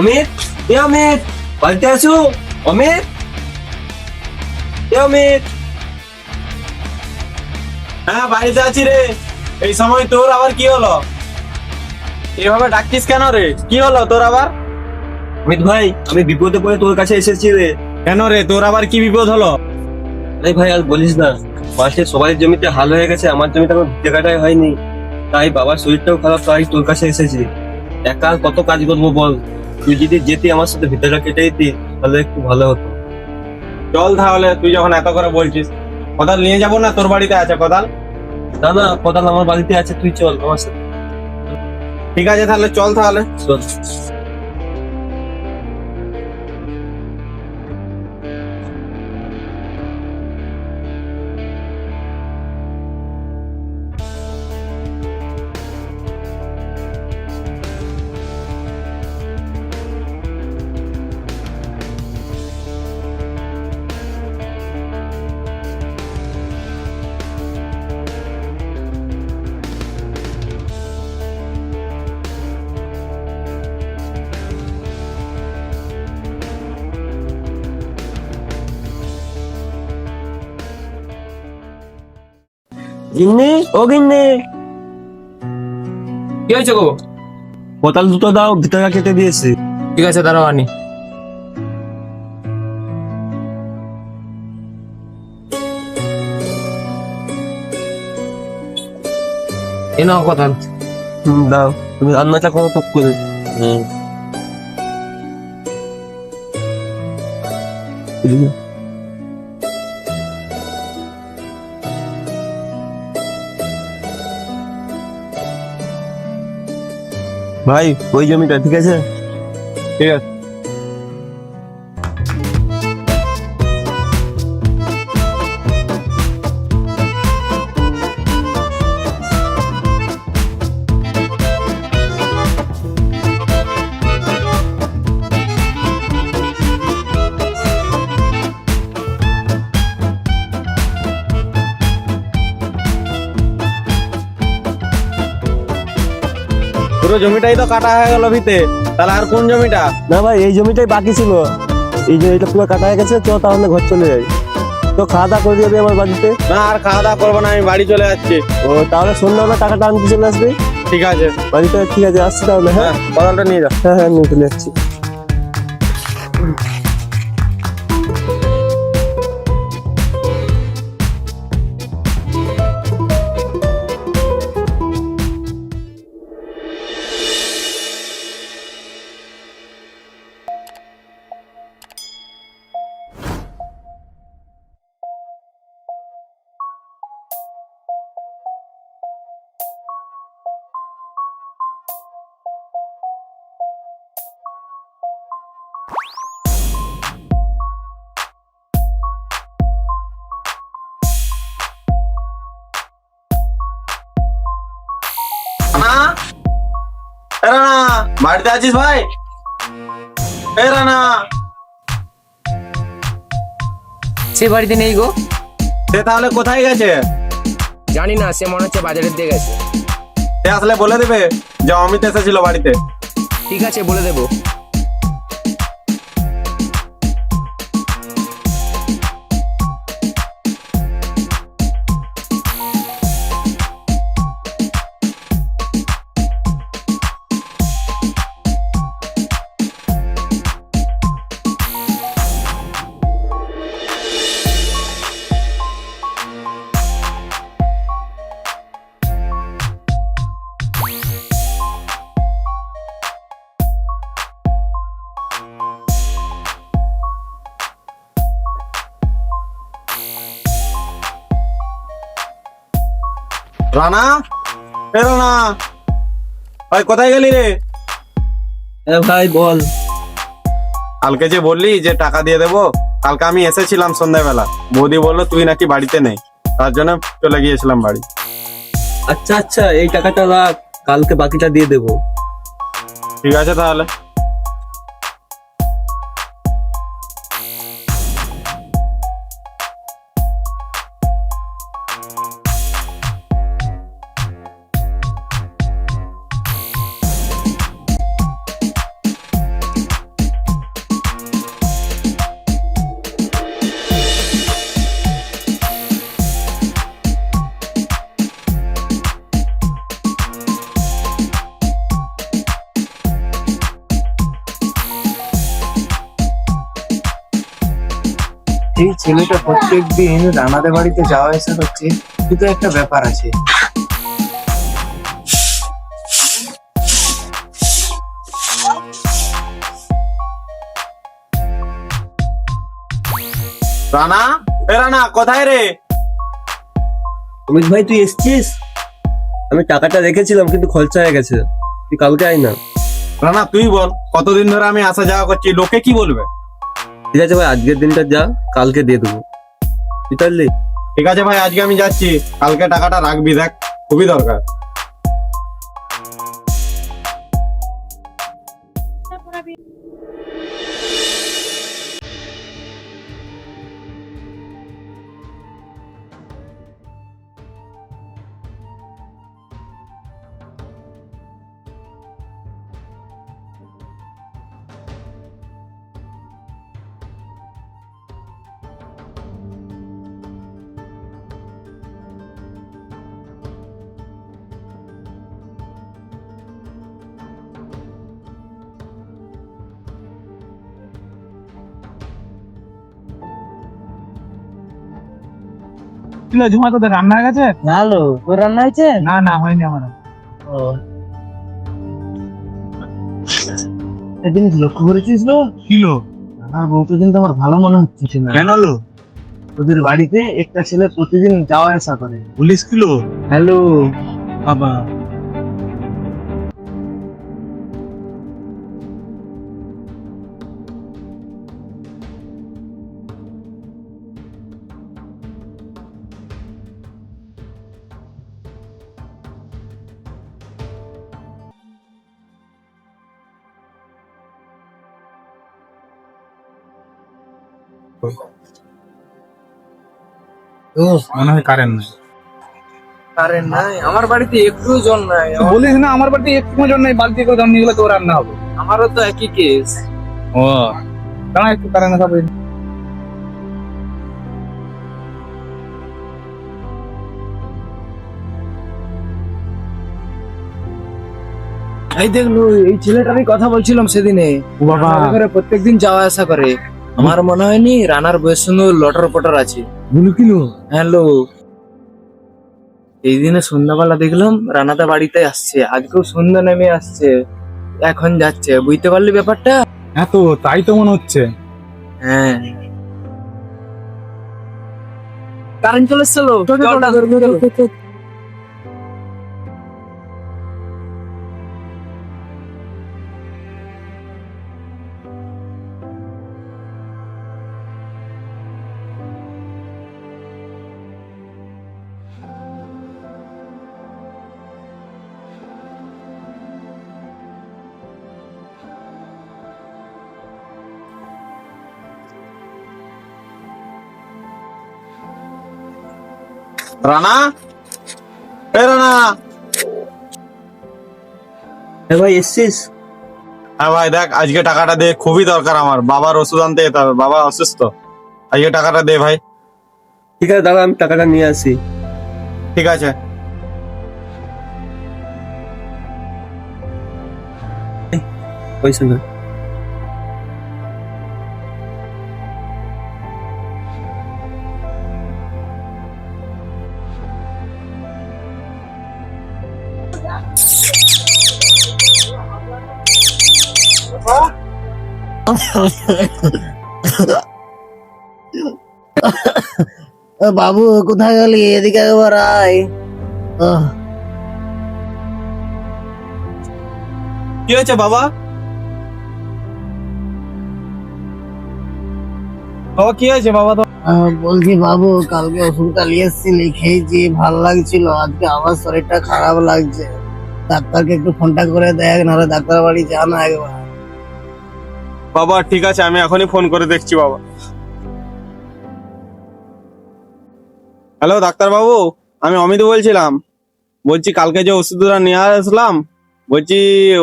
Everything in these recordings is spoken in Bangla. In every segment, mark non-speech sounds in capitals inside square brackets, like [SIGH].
অমিত এ অমিত বাড়িতে আছো? অমিত? এ অমিত? হ্যাঁ বাড়িতে আছি রে। এই সময় তোর আবার কি হলো? এভাবে ডাকতিস কেন রে? কি হলো তোর আবার? অমিত ভাই আমি বিপদে পড়ে তোর কাছে এসেছি রে। কেন রে? তোর আবার কি বিপদ হলো? আরে ভাই আর বলিস না। পাশে সবাই জমিতে হাল হয়ে গেছে আমার জমিতে এখন ভিটে কাটাই হয়নি। তাই বাবার শরীরটাও খারাপ তাই তোর কাছে এসেছি। একা আর কত কাজ করব বল? তুই যদি যেতি আমার সাথে ভিতরটা কেটে দিতি তাহলে একটু ভালো হতো। চল তাহলে তুই যখন এত করে বলছিস। কোদাল নিয়ে যাব না? তোর বাড়িতে আছে কদাল? না না কোদাল আমার বাড়িতে আছে তুই চল আমার সাথে। ঠিক আছে তাহলে চল তাহলে। চল। গিন্নি? ও গিন্নি। কি হয়েছে গো? কোদাল দুটো দাও ভিতরটা কেটে দিয়েছে। ঠিক আছে দাঁড়াও আনি। এ নাও কথা হুম, দাও। তুমি রান্নাটা করো টুক করে। হুম। ভাই ওই জমিটা ঠিক আছে? ঠিক আছে। পুরো জমিটাই তো কাটা হয়ে গেল ভিতে। তাহলে আর কোন জমিটা? না ভাই এই জমিটাই বাকি ছিল। এই যে এটা পুরো কাটা হয়ে গেছে তো তাহলে ঘর চলে যাই। তো খাওয়া দাওয়া করে দিবি আমার বাড়িতে? না আর খাওয়া দাওয়া করব না আমি বাড়ি চলে যাচ্ছি ও তাহলে সন্ধ্যাবেলা টাকাটা আনতে চলে আসবে? ঠিক আছে। বাড়িতে ঠিক আছে আসছি তাহলে হ্যাঁ? বদলটা নিয়ে যা। হ্যাঁ হ্যাঁ নিয়ে চলে যাচ্ছি বাড়িতে আছিস ভাই? এ রানা। সে বাড়িতে নেই গো। সে তাহলে কোথায় গেছে? জানি না সে মনে হচ্ছে বাজারের দিয়ে গেছে। সে আসলে বলে দেবে যে অমিত এসেছিল বাড়িতে। ঠিক আছে বলে দেবো। রানা? এ রানা। ভাই কোথায় গেলি রে? এ ভাই বল। কালকে যে বললি যে টাকা দিয়ে দেবো কালকে আমি এসেছিলাম সন্ধ্যাবেলা। বৌদি বলল তুই নাকি বাড়িতে নেই। তার জন্য চলে গিয়েছিলাম বাড়ি। আচ্ছা আচ্ছা এই টাকাটা রাখ কালকে বাকিটা দিয়ে দেবো। ঠিক আছে তাহলে। ছেলেটা প্রত্যেক দিন রানাদের বাড়িতে যাওয়া আসা করছে কিন্তু একটা ব্যাপার আছে। রানা? এ রানা কোথায় রে? অমিত ভাই তুই এসছিস? আমি টাকাটা রেখেছিলাম কিন্তু খরচা হয়ে গেছে। তুই কালকে আয় না। রানা তুই বল কতদিন ধরে আমি আসা যাওয়া করছি? লোকে কি বলবে? ঠিক আছে ভাই, আজকের দিনটা যা, কালকে দিয়ে দেবো। বুঝতে পারলি? ঠিক আছে ভাই, আজকে আমি যাচ্ছি। কালকে টাকাটা রাখবি, দেখ, খুবই দরকার। কিলো ঝুমা তোদের রান্না হয়ে গেছে? ভালো। তোর রান্না হয়েছে? না না হয়নি আমার। সেদিন লক্ষ্য করেছিস তো কিলো আমার বউকে কিন্তু আমার ভালো মনে হচ্ছে না। কেন লো? ওদের বাড়িতে একটা ছেলে প্রতিদিন যাওয়া আসা করে। Police kilo hello. বাবা। মনে হয় কারেন্ট নাই। কারেন্ট নাই। আমার বাড়িতে একটু জল নাই। বলিস না আমার বাড়িতে একটু জন নেই বালতি করে জল নিয়ে গেলে তো রান্না হবে। আমারও তো একই কেস ও দাঁড়া একটু কারেন্ট খাবে এই দেখল এই ছেলেটারই কথা বলছিলাম সেদিনে। বাবা। করে প্রত্যেকদিন যাওয়া আসা করে। আমার মনে হয়নি রানার বয়স সঙ্গে লটর পটর আছে। বলু কিলো হ্যালো। এই দিনে সন্ধ্যাবেলা দেখলাম রানাদা বাড়িতে আসছে আজকেও সন্ধ্যা নেমে আসছে এখন যাচ্ছে বুঝতে পারলি ব্যাপারটা? হ্যাঁ তো তাই তো মনে হচ্ছে। হ্যাঁ। কারেন্ট চলে এসছিল। রানা? এ রানা! হ্যাঁ ভাই এসছিস? হ্যাঁ ভাই দেখ আজকে টাকাটা দে খুবই দরকার আমার। বাবার ওষুধ আনতে যেতে হবে বাবা অসুস্থ। আজকে টাকাটা দে ভাই। ঠিক আছে দাদা আমি টাকাটা নিয়ে আসি। ঠিক আছে। পয়সা না। [LAUGHS] বাবু কোথায় গেলি? এদিকে একবার আয় কি হয়েছে বাবা? বাবা কি হয়েছে বাবা তো? বলছি বাবু কালকে ওষুধটা নিয়ে এসেছিলি খেয়েছি ভালো লাগছিল আজকে আমার শরীরটা খারাপ লাগছে। ডাক্তারকে একটু ফোনটা করে দেখ নাহলে ডাক্তার বাড়ি যা না একবার। বাবা, ঠিক আছে, আমি এখনই ফোন করে দেখছি বাবা। হ্যালো ডাক্তার বাবু আমি অমিত বলছিলাম। বলছি, কালকে যে ওষুধটা নিয়ে আসলাম, বলছি,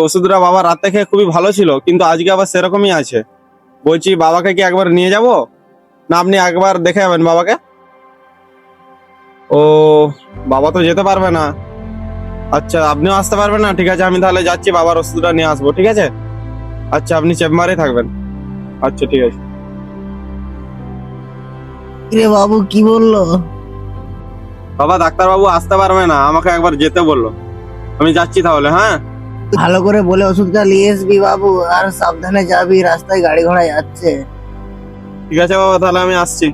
ওষুধটা বাবা রাতে খেয়ে খুবই ভালো ছিল, কিন্তু আজকে আবার সেরকমই আছে। বলছি, বাবাকে কি একবার নিয়ে যাব? না, আপনি একবার দেখে যাবেন বাবাকে। ও, বাবা তো যেতে পারবে না। আচ্ছা আপনিও আসতে পারবেন না? ঠিক আছে, আমি তাহলে যাচ্ছি, বাবার ওষুধটা নিয়ে আসব, ঠিক আছে? আচ্ছা আপনি চেম্বারে থাকবেন। আচ্ছা ঠিক আছে। রে বাবু কি বলল? বাবা ডাক্তার বাবু আসতে পারবে না আমাকে একবার যেতে বলল। আমি যাচ্ছি তাহলে হ্যাঁ? ভালো করে বলে ওষুধটা নিয়ে আসবি বাবু আর সাবধানে যাবি রাস্তায় গাড়ি ঘোড়া যাচ্ছে। ঠিক আছে বাবা তাহলে আমি আসছি।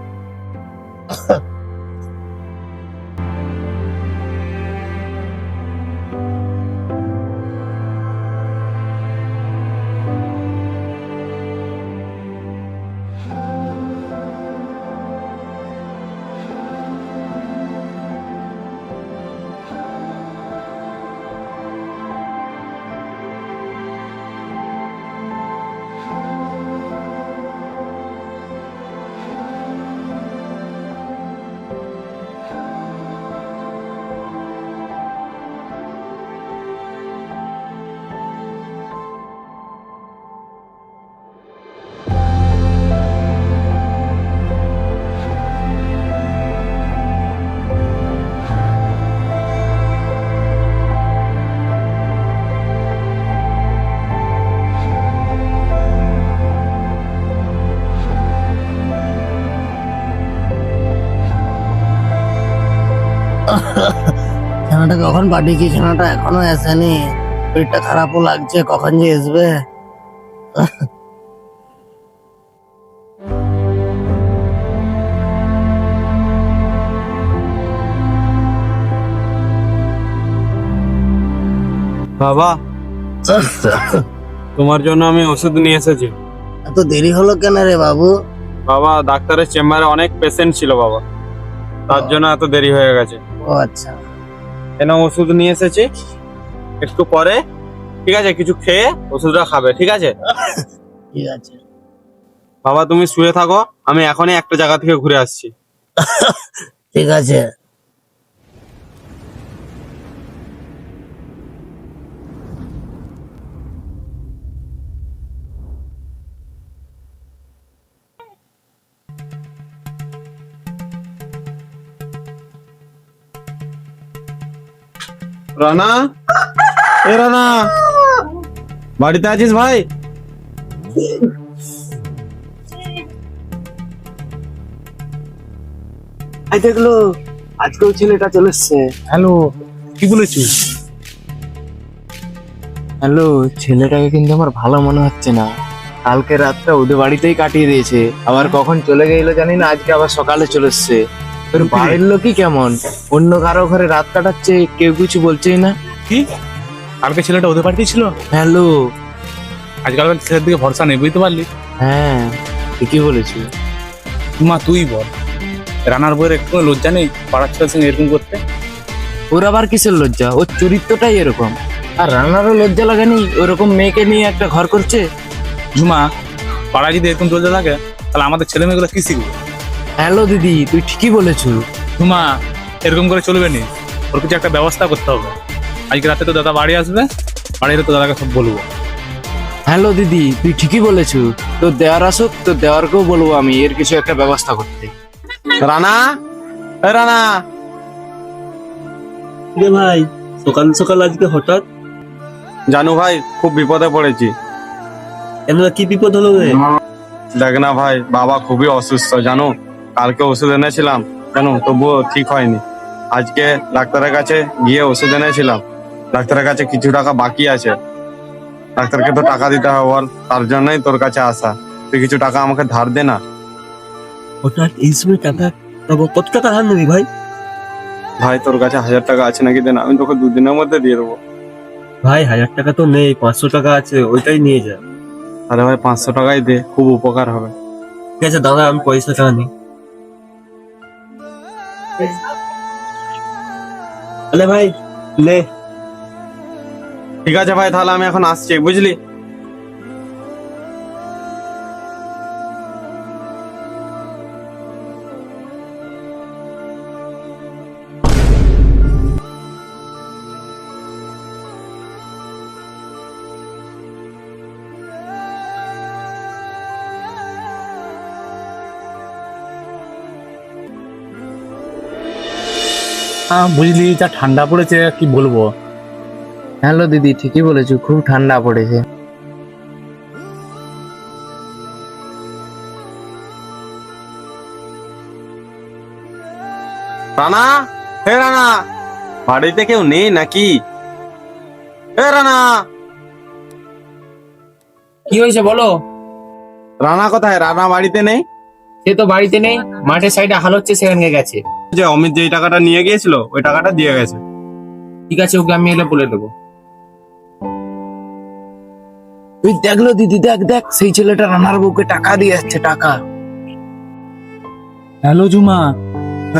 কখন পাঠিয়েছি ছানাটা এখনও আসেনি? পেটটা খারাপও লাগছে কখন যে আসবে? বাবা তোমার জন্য আমি ওষুধ নিয়ে এসেছি। এত দেরি হলো কেন রে বাবু? বাবা ডাক্তারের চেম্বারে অনেক পেশেন্ট ছিল বাবা। তার জন্য এত দেরি হয়ে গেছে। ও আচ্ছা। কেন ওষুধ নিয়ে এসেছি। একটু পরে ঠিক আছে কিছু খেয়ে ওষুধটা খাবে ঠিক আছে? ঠিক আছে। বাবা তুমি শুয়ে থাকো আমি এখনই একটা জায়গা থেকে ঘুরে আসছি। ঠিক আছে। রানা? এ রানা! বাড়িতে আছিস ভাই? আই দেখল আজকেও ছেলেটা চলে এসছে। হ্যালো কি বলেছিস? হ্যালো ছেলেটাকে কিন্তু আমার ভালো মনে হচ্ছে না। কালকে রাতটা ওদের বাড়িতেই কাটিয়ে দিয়েছে। আবার কখন চলে গেল জানি না আজকে আবার সকালে চলে এসছে। তোর বাড়ির লোকই কেমন? অন্য কারও ঘরে রাত কাটাচ্ছে কেউ কিছু বলছেই না। কি? কালকে ছেলেটা ওদের বাড়িতেই ছিল? হ্যালো। আজকালকার ছেলের দিকে ভরসা নেই বুঝতে পারলি? হ্যাঁ ঠিকই বলেছি মা তুই বল। রানার বইয়ের একটু লজ্জা নেই পাড়ার ছেলের সঙ্গে এরকম করতে? ওর আবার কিসের লজ্জা? ওর চরিত্রটাই এরকম। আর রান্নারও লজ্জা লাগেনি? ওরকম মেয়েকে নিয়ে একটা ঘর করছে? ঝুমা পাড়ায় যদি এরকম চলতে থাকে তাহলে আমাদের ছেলে মেয়েগুলো কি শিখবে? হ্যালো দিদি তুই ঠিকই বলেছ। ঝুমা এরকম করে চলবে নি। ওর কিছু একটা ব্যবস্থা করতে হবে। আজকে রাতে তো দাদা বাড়ি আসবে বাড়ি এলে তো দাদাকে সব বলব। হ্যালো দিদি তুই ঠিকই বলেছ। তো দেওয়ার আসুক তো দেওয়ারকেও বলব আমি এর কিছু একটা ব্যবস্থা করতে। রানা? এ রানা! রে ভাই সকাল সকাল আজকে হঠাৎ? জানু ভাই খুব বিপদে পড়েছি। কেন কি বিপদ হলো রে? দেখ না ভাই বাবা খুবই অসুস্থ জানো। কালকে ওষুধ এনেছিলাম কেন? তবুও ঠিক হয়নি। আজকে ডাক্তারের কাছে গিয়ে ওষুধ এনেছিলাম। ডাক্তারের কাছে কিছু টাকা বাকি আছে। ডাক্তারকে তো টাকা দিতে হবে বল তার জন্যই তোর কাছে আসা। তুই কিছু টাকা আমাকে ধার দে না। হঠাৎ এই সময় টাকা তবে কত টাকা ধার নিবি ভাই? ভাই তোর কাছে হাজার টাকা আছে নাকি? দেন আমি তোকে দুদিনের মধ্যে দিয়ে দেবো। ভাই হাজার টাকা তো নেই পাঁচশো টাকা আছে ওইটাই নিয়ে যা। তাহলে ভাই পাঁচশো টাকাই দে খুব উপকার হবে। ঠিক আছে দাদা আমি পয়সা টাকা নিই। আরে ভাই লে। ঠিক আছে ভাই তাহলে আমি এখন আসছি বুঝলি? বুঝলি যা ঠান্ডা পড়েছে কি বলব? হ্যালো দিদি ঠিকই বলেছ খুব ঠান্ডা পড়েছে। রানা? হে রানা বাড়িতে কেউ নেই নাকি? হে রানা! কি হয়েছে বলো? রানা কোথায়? রানা বাড়িতে নেই? সে তো বাড়িতে নেই মাঠের সাইডে হাল হচ্ছে সেখানে গেছে। যে অমিত যেই টাকাটা নিয়ে গিয়েছিল ওই টাকাটা দিয়ে গেছে। ঠিক আছে ওকে আমি এলে বলে দেবো। তুই দেখল দিদি দেখ দেখ সেই ছেলেটা রানার বউকে টাকা দিয়ে যাচ্ছে টাকা। হ্যালো জুমা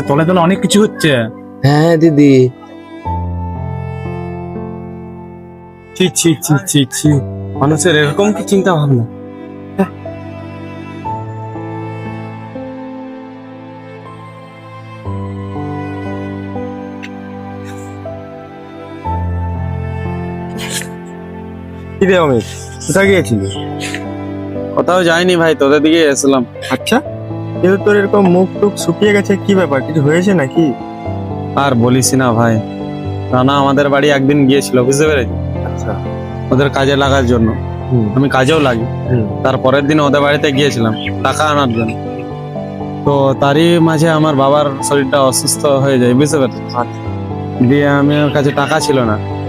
তলে তলে অনেক কিছু হচ্ছে। হ্যাঁ দিদি। ছি ছি ছি ছি ছি। মানুষের এরকম কি চিন্তা ভাবনা কি রে অমিত? কোথায় গিয়েছিলি? কোথাও যাইনি ভাই তোদের দিকে এসলাম আচ্ছা কিন্তু তোর এরকম মুখ টুক শুকিয়ে গেছে কি ব্যাপার? কিছু হয়েছে নাকি? আর বলিস না ভাই রানা আমাদের বাড়ি একদিন গিয়েছিল বুঝতে পেরেছি আচ্ছা। ওদের কাজে লাগার জন্য। আমি কাজেও লাগি। তারপরের দিন ওদের বাড়িতে গিয়েছিলাম টাকা আনার জন্য। তো তারই মাঝে আমার বাবার শরীরটা অসুস্থ হয়ে যায় বুঝতে পারছিস? আচ্ছা। দিয়ে আমি ওর কাছে টাকা ছিল না।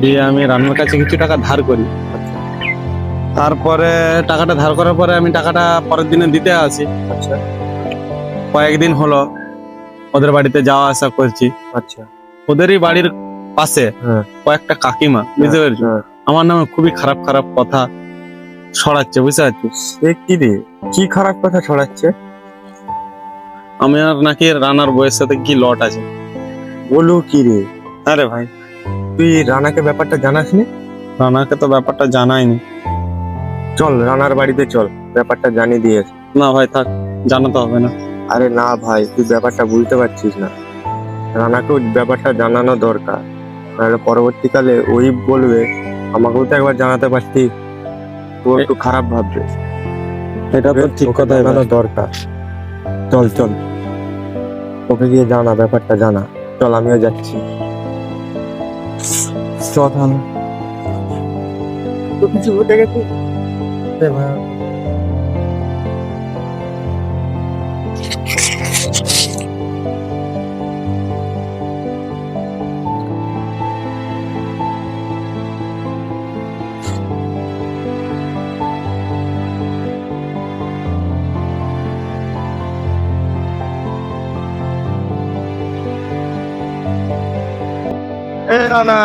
দিয়ে আমি রান্নার কাছে কিছু টাকা ধার করি। তারপরে টাকাটা ধার করার পরে আমি টাকাটা পরের দিনে দিতে আসি। আচ্ছা কয়েকদিন হলো ওদের বাড়িতে যাওয়া আসা করছি। আচ্ছা ওদেরই বাড়ির পাশে হ্যাঁ। কয়েকটা কাকিমা বুঝতে পেরেছ? হ্যাঁ। আমার নামে খুবই খারাপ খারাপ কথা ছড়াচ্ছে বুঝতে পারছিস সে কি রে? কি খারাপ কথা ছড়াচ্ছে? আমার নাকি রানার বইয়ের সাথে কি লট আছে? বলু কি রে? আরে ভাই তুই রানাকে ব্যাপারটা জানাসনি? রানাকে তো ব্যাপারটা জানাইনি। চল রানার বাড়িতে চল ব্যাপারটা জানিয়ে দিয়ে না ভাই থাক জানাতে হবে না। আরে না ভাই তুই ব্যাপারটা বুঝতে পারছিস না। রানাকেও ব্যাপারটা জানানো দরকার। নাহলে পরবর্তীকালে ওই বলবে আমাকেও তো একবার জানাতে পারতি। তো একটু খারাপ ভাববে। এটা তো ঠিক কথা জানানো দরকার। চল চল। ওকে গিয়ে জানা ব্যাপারটা জানা। চল আমিও যাচ্ছি। চল তাহলে তো কিছু ঘটে গেছে এ রানা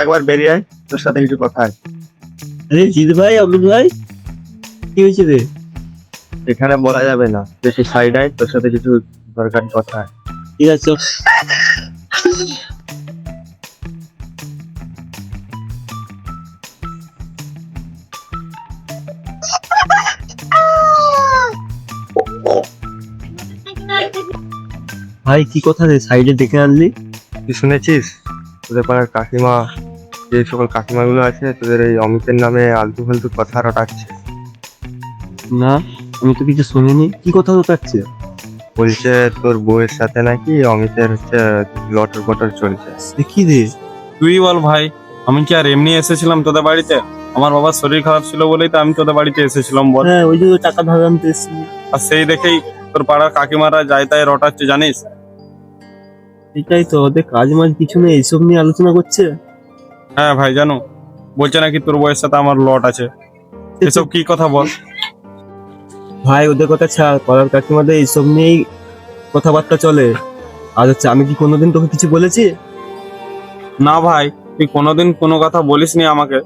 একবার বেরিয়ে আয় তোর সাথে কিছু কথা আরে জিৎ ভাই অমিত ভাই কি হয়েছে রে? এখানে বলা যাবে না বেশি সাইড আয় তোর সাথে কিছু দরকার কথা ঠিক আছে ভাই কি কথা রে? সাইডে ডেকে আনলি। তুই শুনেছিস? তোদের পাড়ার কাকিমা যে সকল কাকিমাগুলো আছে তোদের এই অমিতের নামে আলতু ফালতু কথা রটাচ্ছে। না আমি তো কিছু শুনিনি। কি কথা হচ্ছে বলছে তোর বউয়ের সাথে নাকি অমিতের হচ্ছে লটর পটর চলছে। কি রে তুই বল ভাই আমি কি আর এমনি এসেছিলাম তোদের বাড়িতে? আমার বাবার শরীর খারাপ ছিল বলেই তো আমি তোদের বাড়িতে এসেছিলাম বল। হ্যাঁ ওই যে টাকা ধার আনতে আর সেই দেখেই তোর পাড়ার কাকিমারা যাই তাই রটাচ্ছে জানিস? এটাই তো ওদের কাজ মাজ কিছু নেই এইসব নিয়ে আলোচনা করছে? হ্যাঁ ভাই জানো বলছে নাকি তোর বউয়ের সাথে আমার লট আছে। এসব কি কথা বল? ভাই ওদের কথা ছাড় পাড়ার কাকিমাদের এইসব নিয়েই কথাবার্তা চলে। আর হচ্ছে আমি কি কোনোদিন তোকে কিছু বলেছি? না ভাই তুই কোনোদিন কোনো কথা বলিসনি আমাকে।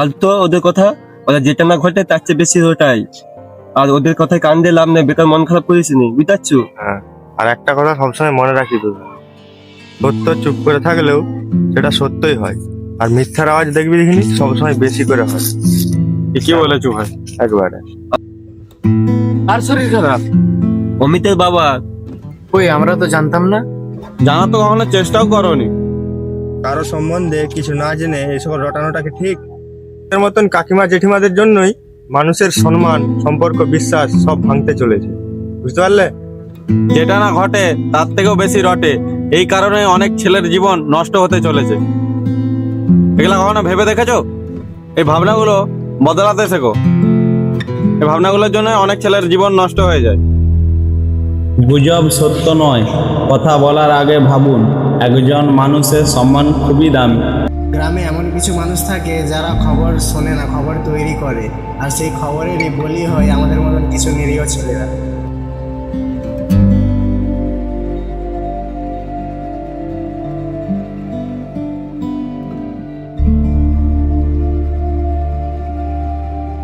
আর তো ওদের কথা ওরা যেটা না ঘটে তার চেয়ে বেশি ওটাই। আর ওদের কথায় কান দিয়ে লাভ নেই বেকার মন খারাপ করিস নি বুঝতে পারছ? হ্যাঁ আর একটা কথা সবসময় মনে রাখি তুই সত্য চুপ করে থাকলেও সেটা সত্যই হয়। আর মিথ্যার আওয়াজ দেখবি দেখিনি সবসময় বেশি করে হয়। ঠিকই বলেছ ভাই। একবারে। আর শরীর খারাপ? অমিতের বাবা। ওই আমরা তো জানতাম না। জানা তো কখনো চেষ্টাও করনি। কারও সম্বন্ধে কিছু না জেনে এসব রটানোটাকে ঠিক এর মতন কাকিমা জেঠিমাদের জন্যই মানুষের সম্মান সম্পর্ক বিশ্বাস সব ভাঙতে চলেছে। বুঝতে পারলে? যেটা না ঘটে তার থেকেও বেশি রটে। এই কারণে অনেক ছেলের জীবন নষ্ট হতে চলেছে। এগুলা কখনো ভেবে দেখেছ? এই ভাবনাগুলো বদলাতে শেখো। এই ভাবনাগুলোর জন্য অনেক ছেলের জীবন নষ্ট হয়ে যায়। গুজব সত্য নয় কথা বলার আগে ভাবুন একজন মানুষের সম্মান খুবই দামি। গ্রামে এমন কিছু মানুষ থাকে যারা খবর শোনে না খবর তৈরি করে। আর সেই খবরেরই বলি হয় আমাদের মতন কিছু নিরীহ ছেলেরা।